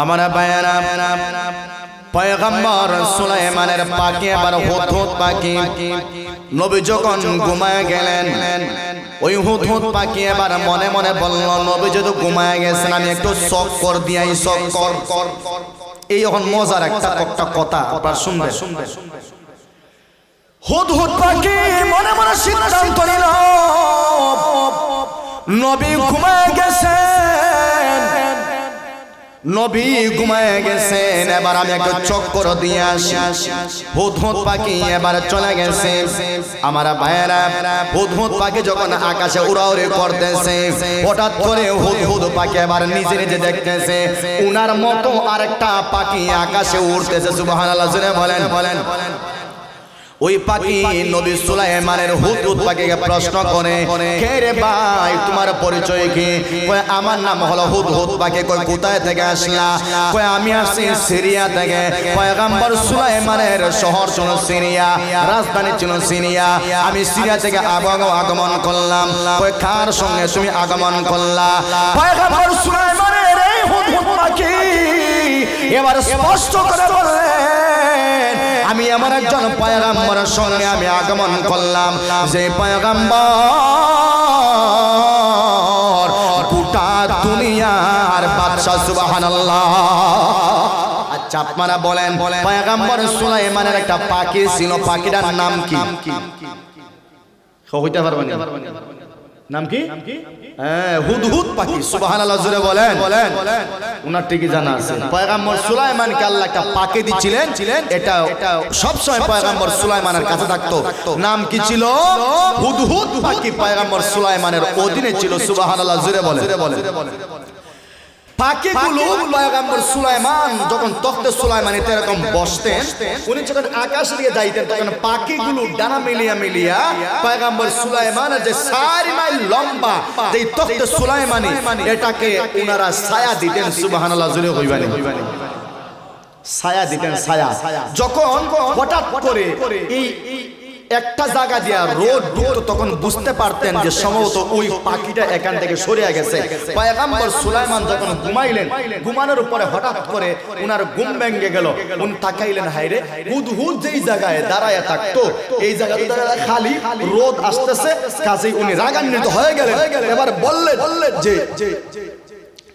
আমার বায়ানা, পয়গম্বর সুলাইমানের পাখি আবার হুদ হুদ পাখি নবী যখন ঘুমায় গেলেন, ওই হুদ হুদ পাখি এবার মনে মনে বলল, নবী যদি ঘুমায় গেছেন, আমি একটু শখ কর, দিয়াই শখ কর। কর এই এখন মজার একটা একটা কথা আপনার শুনবে শুনবে হুদ হুদ পাখি মনে মনে সিদ্ধান্ত নিল, নবী ঘুমায় গেছেন নবী ঘুমায় গেছেন, এবার আমি একটা চক্কর দিয়ে আসি। হুদ পাখি এবার চলে গেছে। আমার ভাইয়েরা হুদ হুদ পাখি যখন আকাশে উড়াউড়ি করতেছে, হঠাৎ করে হুদ হুদ পাখি এবার নিজে নিজে দেখতেছে। উনার মতো আরেকটা পাখি আকাশে উড়তেছে, সুবহানাল্লাহ জুড়ে বলেন বলেন। ওই পাখি নবী সুলাইমানের হুদ হুদ পাখিকে প্রশ্ন করে কে রে ভাই তোমার পরিচয় কি? কয় আমার নাম হলো হুদ হুদ পাখি। কই কোথায় থেকে আসলা? কয় আমি আসছি সিরিয়া থেকে। পয়গম্বর সুলাইমানের শহর ছিল সিরিয়া। রাজধানী ছিল সিরিয়া। আমি সিরিয়া থেকে আগমন করলাম। কয় কার সঙ্গে তুমি আগমন করলা? পয়গম্বর সুলাইমানের এই হুদ হুদ পাখি। এবার স্পষ্ট করে বললেন আমি আমার একজন পয়গাম্বরের সঙ্গে আমি আগমন করলাম। যে পয়গাম্বর গোটা দুনিয়ার বাদশা সুবহানাল্লাহ। আচ্ছা আপনারা বলেন পয়গাম্বর সুলাইমানের একটা পাখি ছিল পাখিটার নাম কি? হইতে পারবেন নাম কি? হ্যাঁ হুদহুদ পাখি সুবহানাল্লাহ জুড়ে বলেন। বলেন। উনার ঠিকই জানা আছে। পয়গাম্বর সুলাইমানকে আল্লাহ একটা পাখি দিছিলেন। এটা সব সময় পয়গাম্বর সুলাইমানের কাছে থাকতো। নাম কি ছিল? হুদহুদ পাখি পয়গাম্বর সুলাইমানের অধীনে ছিল। সুবহানাল্লাহ জুড়ে বলেন। পাখিগুলো পয়গাম্বর সুলাইমান যখন তখতে সুলাইমানিতে এরকম বসতেন উনি যখন আকাশ দিয়ে যাইতেন তখন পাখিগুলো ডানা মিলিয়া মিলিয়া পয়গাম্বর সুলাইমান যে চারি মাইল লম্বা যে তখতে সুলাইমানি এটাকে উনারা ছায়া দিতেন সুবহানাল্লাহ জুড়ে হইবানি ছায়া দিতেন ছায়া। যখন হঠাৎ করে এই একটা জায়গা দিয়া রোদ ঢুকতো তখন বুঝতে পারতেন যে সম্ভবত ওই পাখিটা এখান থেকে সরিয়া গেছে। পয়গাম্বর সুলাইমান যখন ঘুমাইলেন ঘুমানোর পরে হঠাৎ করে উনার ঘুম ভেঙে গেল। উনি তাকাইলেন হাইরে হুদ হুদ যেই জায়গায় দাঁড়ায় থাকতো এই দাঁড়ায় খালি রোদ আসতেছে কাজেই উনি রাগান্বিত হয়ে গেলেন। এবার বললেন যে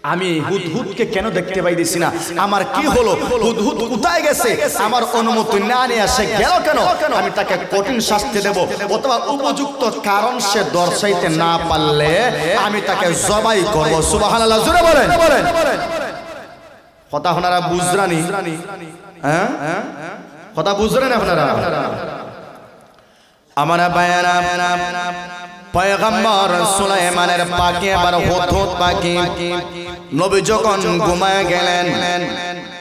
আমি হুদহুদকে কেন দেখতে পাইতেছি না? আমার কি হলো? হুদহুদ কোথায় গেছে? আমার অনুমতি না নিয়ে সে গেল কেন? আমি তাকে কঠিন শাস্তি দেব। অথবা উপযুক্ত কারণ সে দর্শাইতে না পারলে আমি তাকে জবাই করব। সুবহানাল্লাহ জোরে বলেন। কথা আপনারা বুঝরানি? হ্যাঁ? কথা বুঝলেন আপনারা? আমার বায়ানা পয়গম্বর সুলাইমানের পাখি আবার হুদ হুদ পাখি। নবী যখন ঘুমায় গেলেন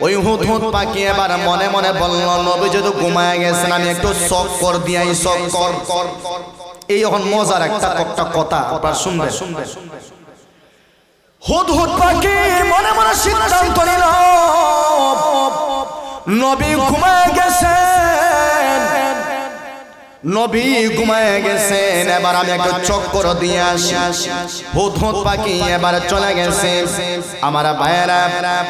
ওই হুদ হুদ পাখি এবার মনে মনে বলল নবী যদি ঘুমায় গেছেন আমি একটু শখ কর দিয়াই শখ কর কর এই এখন মজার একটা একটা কথা আপনার শুনবে। শুনবে হুদ হুদ পাখি মনে মনে সিদ্ধান্ত নিল নবী ঘুমায় গেছেন নবী ঘুমায় গেছেন, এবার আমি একটা চক্কর দিয়ে আসি। হুদ পাখি এবার চলে গেছে। আমার ভাইয়েরা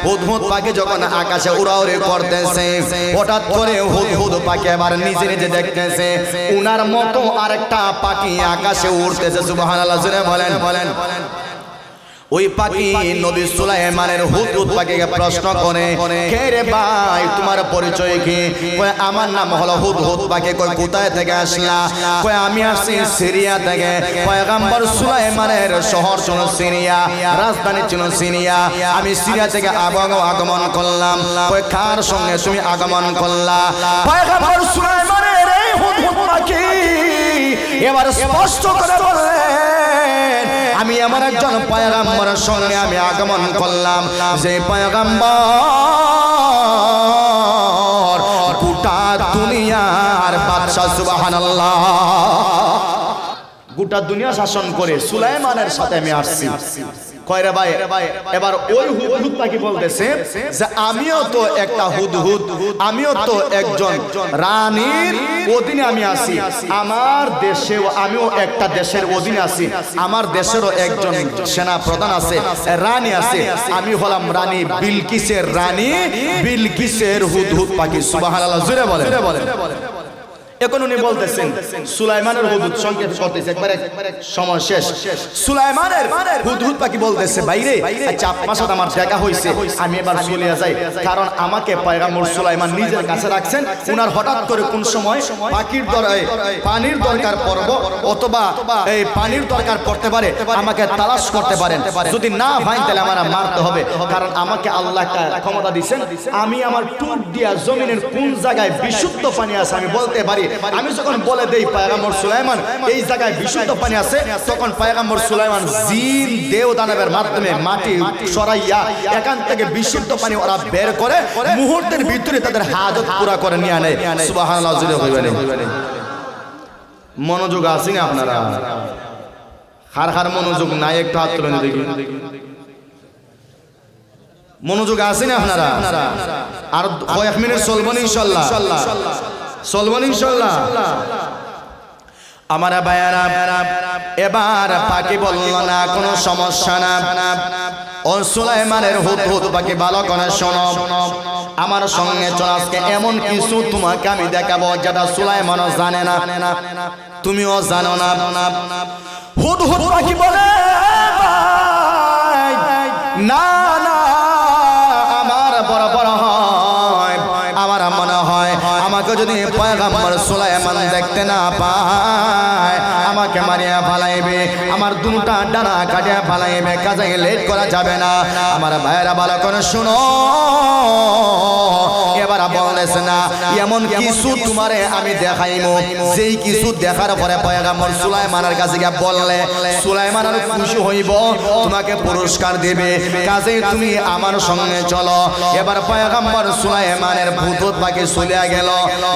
হুদ পাখি যখন আকাশে উড়াউড়ি করতেছে, হঠাৎ করে হুদ হুদ পাখি এবার নিজে নিজে দেখতেছে, উনার মতো আরেকটা পাখি আকাশে উড়তেছে। সুবহানাল্লাহ জুড়ে বলেন বলেন। ওই পাখি নবী সুলাইমানের হুদ হুদ পাখিকে প্রশ্ন করে কে রে ভাই তোমার পরিচয় কি? কয় আমার নাম হলো হুদ হুদ পাখি কয় কোথায় থেকে আসলা? কয় আমি আসি সিরিয়া থেকে। পয়গম্বর সুলাইমানের শহর ছিল সিরিয়া। রাজধানী ছিল সিরিয়া। আমি সিরিয়া থেকে আগমন করলাম। কয় কার সঙ্গে তুমি আগমন করলা? পয়গম্বর সুলাইমানের এই হুদ হুদ পাখি এবার স্পষ্ট করে বললেন আমি আমার একজন পায়গাম্বর সঙ্গে আমি আগমন করলাম। যে পয়গাম্বর গোটা দুনিয়ার বাদশা সুবহানাল্লাহ। গোটা দুনিয়া শাসন করে সুলাইমানের সাথে আমি আসছি। কয়রে ভাই, এবার ওই হুদহুদ পাখি বলতেছে যে আমিও তো একটা হুদহুদ, আমিও তো একজন রানীর অধীনে আমি আছি। আমার দেশেও আমিও একটা দেশের অধীনে আছি। আমার দেশেরও একজন সেনা প্রধান আছে, রানী আছে। আমি হলাম রানী বিলকিসের রানী, বিলকিসের হুদহুদ পাখি। সুবহানাল্লাহ জুড়ে বলে বলে এখন উনি বলতেছেন সুলাইমানের হুদহুদ সংকেত করতেছে। একবারে সময় শেষ। সুলাইমানের হুদহুদ পাখি বলতেছে বাইরে আচ্ছা আপনার সাথে আমার দেখা হয়েছে আমি এবার চলে যাই। কারণ আমাকে পয়গাম্বর সুলাইমান নিজের কাছে রাখছেন উনার হঠাৎ করে কোন সময় পাখির দরকার পানির দরকার পড়ব অথবা এই পানির দরকার পড়তে পারে আমাকে তালাশ করতে পারেন। যদি না ভাই তাহলে আমার মারতে হবে। কারণ আমাকে আল্লাহ ক্ষমতা দিচ্ছেন আমি আমার টুট দিয়া জমিনের কোন জায়গায় বিশুদ্ধ পানি আছে আমি বলতে পারি আমি যখন বলে দেই পায়গাম্বর সুলাইমান, এই জায়গায় বিশুদ্ধ পানি আছে, তখন পায়গাম্বর সুলাইমান জিন দেও দানবের মাধ্যমে মাটি সরাইয়া এখান থেকে বিশুদ্ধ পানি ওরা বের করে, মুহূর্তের ভিতরে তাদের হাজত পুরা করে নিয়ে আনে। সুবহানাল্লাহ জুড়ে হইবে না। মনোযোগ আছে না আপনারা? হার হার মনোযোগ নাই একটু হাত তুলে দেখি। মনোযোগ আছে না আপনারা? আর কয়েক মিনিট চলবো না, ইনশাল্লাহ। চলবো ইনশাল্লাহ আমার বায়ারা এবার পাখি বলল, না, কোনো সমস্যা না। ও সুলাইমানের হুদ হুদ পাখি ভালো করে শোনো। আমার সঙ্গে চল, আজকে এমন কিছু তোমাকে আমি দেখাবো যেটা সুলাইমানও জানে না। তুমিও জানো না। হুদ হুদ পাখি বলে না আমাকে যদি পয়গাম্বর সুলাইমান দেখতে না পায় আমাকে মারিয়া ফালাইবে। আমার দুটা ডানা কাটিয়া ফালাইবে কাজে লেট করা যাবে না। আমার ভাইয়েরা ভালো করে শুনো? বলেছে না, এমন কিছু তোমারে আমি দেখাইমু। যেই কিছু দেখার পরে পয়গাম্বর সুলাইমানের কাছে গিয়ে বললে, সুলাইমান আর খুশি হইব, তোমাকে পুরস্কার দেবে। কাজে তুমি আমার সঙ্গে চলো। এবার পয়গাম্বর সুলাইমানের ভূত পাখি চলে গেল।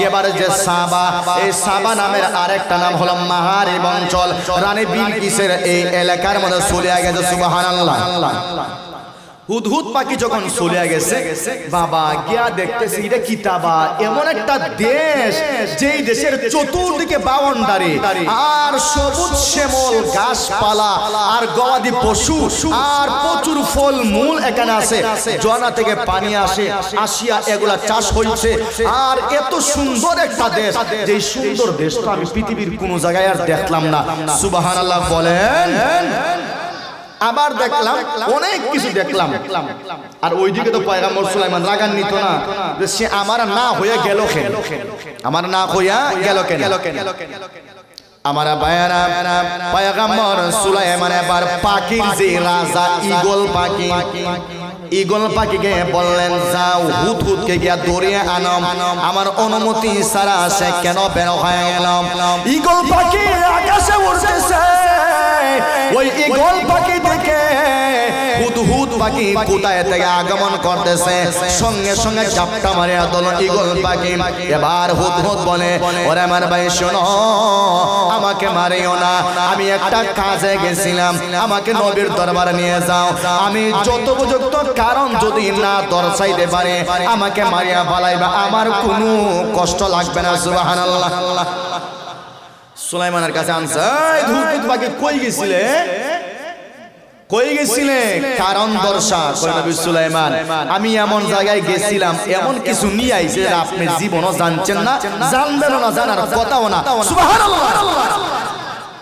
এবার যে সাবা, এই সাবা নামের আরেকটা নাম হলো মাহারিব অঞ্চল রানী বিলকিসের এই এলাকার মধ্যে চলে গেছে, সুবহানাল্লাহ। হুদহুদ পাখি যখন চলে গেছে, বাবা গিয়া দেখতেছি এটা কিতাবা এমন একটা দেশ যেই দেশের চতুর্দিকে বাউন্ডারি আর সবুজ শ্যামল গাছপালা, আর গবাদি পশু, আর প্রচুর ফল মূল এখানে আছে। জনা থেকে পানি আসে, আসিয়া এগুলা চাষ হয়েছে আর এত সুন্দর একটা দেশ যে সুন্দর দেশটা আমি পৃথিবীর কোনো জায়গায় আর দেখলাম না। সুবহানাল্লাহ বলেন। আবার দেখলাম অনেক কিছু দেখলাম। আর ওইদিকে তো পয়গাম্বর সুলাইমান রাগান নিত না যে সে আমার না হয়ে গেল কেন? আমার না হইয়া গেল কেন? আমার বায়ারা পয়গাম্বর সুলাইমান এবার পাখির যে রাজা ইগল পাখি ইগল পাখিকে বললেন যাও হুত হুতকে গিয়া দৌড়িয়ে আনম আমার অনুমতি ছাড়া সে কেন বের হয়ে গেল ইগল পাখি আকাশে উড়তেছে। ওই ইগল পাখি পাখি কোথায় থেকে আগমন করতেছে। সঙ্গে সঙ্গে চাপটা মারে দল ইগল পাখি এবার হুদ হুদ বলে, ওরে আমার ভাই, শোনো, আমাকে মারিও না। আমি একটা কাজে গেছিলাম। আমাকে নবীর দরবারে নিয়ে যাও। আমি যত উপযুক্ত কারণ যদি না দর্শাইতে পারে, আমাকে মারিয়া ফালাইবা। আমার কোনো কষ্ট লাগবে না, সুবহানাল্লাহ। সুলাইমানের কাছে পাখি কই গেছিলে? কই গেছিলে? কারণ দর্শা কই নবী সুলাইমান আমি এমন জায়গায় গেছিলাম এমন কিছু নিয়ে আইছে আপনি জীবনও জানছেন না জানবেন না জানার কথাও না। সুবহানাল্লাহ!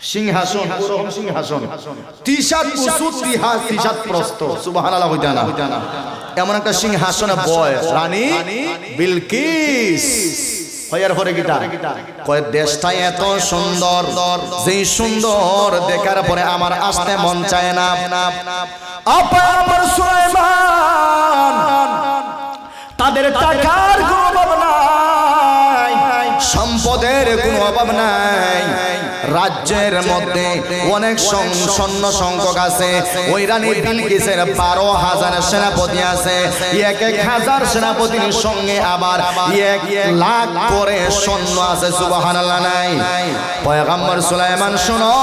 সিংহাসন ওরকম সিংহাসন। তিহা প্রস্ত। সুবহানাল্লাহ হইতা না এমন একটা সিংহাসনে বয় রানী বিলকিস। হইয়ার পরে গিটা কয় দেশটা এত সুন্দর। যেই সুন্দর দেখার পরে আমার আসতে মন চায় না। সুলাইমান তাদের টাকার কোনো অভাব নাই। সম্পদের কোনো অভাব নাই। রাজ্যের মধ্যে অনেক সৈন্য সংখ্যক আছে। ওই রানী বিলকিসের বারো হাজার সেনাপতি আছে। এক এক হাজার সেনাপতির সঙ্গে আবার এক লাখ করে সৈন্য আছে। সুবহানাল্লাহ নাই। পয়গম্বর সুলাইমান শোনো।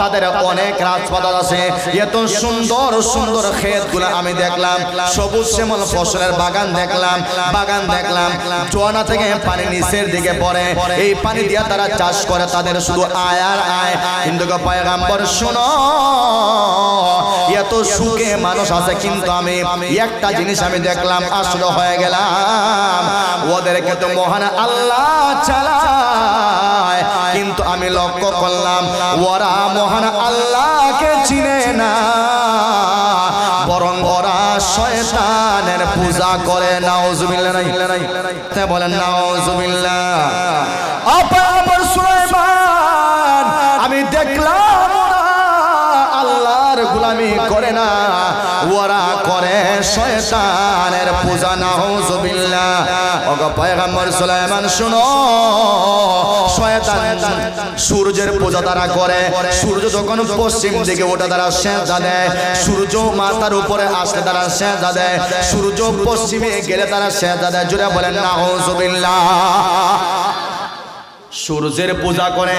তাদের অনেক রাজপাত আছে। এত সুন্দর সুন্দর ক্ষেতগুলো আমি দেখলাম। সবুজ শ্যামল ফসলের বাগান দেখলাম। বাগান দেখলাম। জোয়ানা থেকে পানি নিচের দিকে পড়ে। এই পানি দিয়ে তারা চাষ করে তাদের শুধু আয় আর আয়। কিন্তু পয়গাম্বর, শোনো। এত সুখে মানুষ আছে, কিন্তু আমি একটা জিনিস আমি দেখলাম আসলে হয়ে গেলাম। ওদেরকে তো মহান আল্লাহ চালায় কিন্তু আমি লক্ষ্য করলাম, ওরা মহান আল্লাহকে চিনে না। বরং ওরা শয়তানের পূজা করে। নাউজুবিল্লাহ। বলেন, নাউজুবিল্লাহ। না। ওরা করে শয়তানের পূজা সুলাইমান, শুনো। শয়তান সূর্যের পূজা তারা করে। সূর্য যখন পশ্চিম দিকে ওঠে, তারা সেজদা দেয়। সূর্য মাথার উপরে আসলে তারা সেজদা দেয়। সূর্য পশ্চিমে গেলে তারা সেজদা দেয়। জুড়ে বলেন না নাউজুবিল্লাহ। সূর্যের পূজা করে